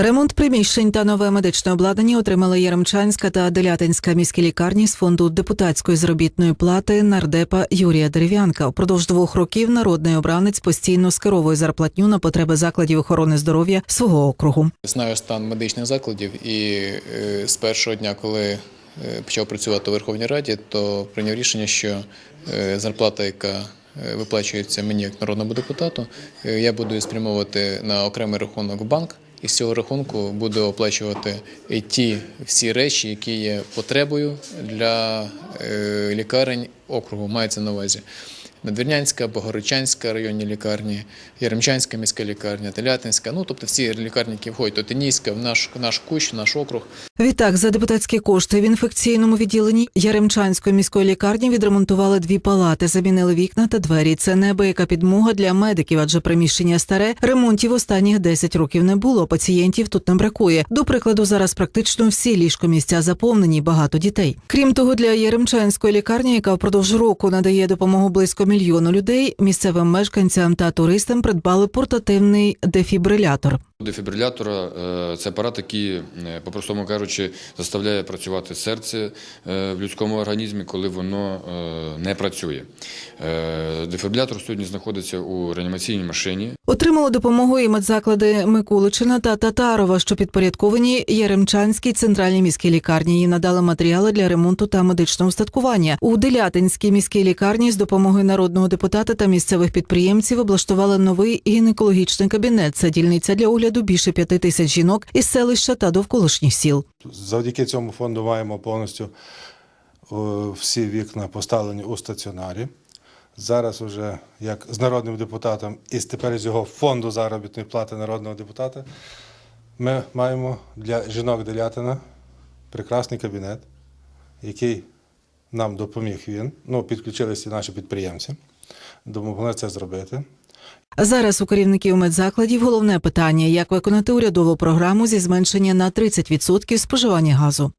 Ремонт приміщень та нове медичне обладнання отримали Яремчанська та Делятинська міські лікарні з фонду депутатської заробітної плати нардепа Юрія Дерев'янка. Впродовж двох років народний обранець постійно скеровує зарплатню на потреби закладів охорони здоров'я свого округу. Знаю стан медичних закладів і е, з першого дня, коли е, почав працювати у Верховній Раді, то прийняв рішення, що е, зарплата, яка виплачується мені як народному депутату, я буду спрямовувати на окремий рахунок в банк. І з цього рахунку буде оплачувати ті всі речі, які є потребою для е, лікарень округу. Мається на увазі Надвірнянська, Богородчанська районні лікарні, Яремчанська міська лікарня, Телятинська. Ну тобто всі лікарні, які входять, Тотинійська, в наш наш кущ, наш округ. Відтак, за депутатські кошти в інфекційному відділенні Яремчанської міської лікарні відремонтували дві палати, замінили вікна та двері. Це неабияка підмога для медиків, адже приміщення старе. Ремонтів останніх 10 років не було. Пацієнтів тут не бракує. До прикладу, зараз практично всі ліжкомісця заповнені, багато дітей. Крім того, для Яремчанської лікарні, яка впродовж року надає допомогу близько мільйону людей, місцевим мешканцям та туристам придбали портативний дефібрилятор. Дефібрилятора е, це апарат, який, е, по-простому кажучи, заставляє працювати серце е, в людському організмі, коли воно не працює. Е, Дефібрилятор сьогодні знаходиться у реанімаційній машині. Отримали допомогу і медзаклади Микуличина та Татарова, що підпорядковані Яремчанській центральній міській лікарні. Їм надали матеріали для ремонту та медичного устаткування. У Делятинській міській лікарні з допомогою народного депутата та місцевих підприємців облаштували новий гінекологічний кабінет. Це дільниця для огляду більше п'яти тисяч жінок із селища та довколишніх сіл. Завдяки цьому фонду маємо повністю е, всі вікна поставлені у стаціонарі. Зараз вже як з народним депутатом і тепер з його фонду заробітної плати народного депутата ми маємо для жінок Делятина прекрасний кабінет, який нам допоміг він. Ну, підключилися наші підприємці, допомогли це зробити. Зараз у керівників медзакладів головне питання як виконати урядову програму зі зменшення на 30% споживання газу.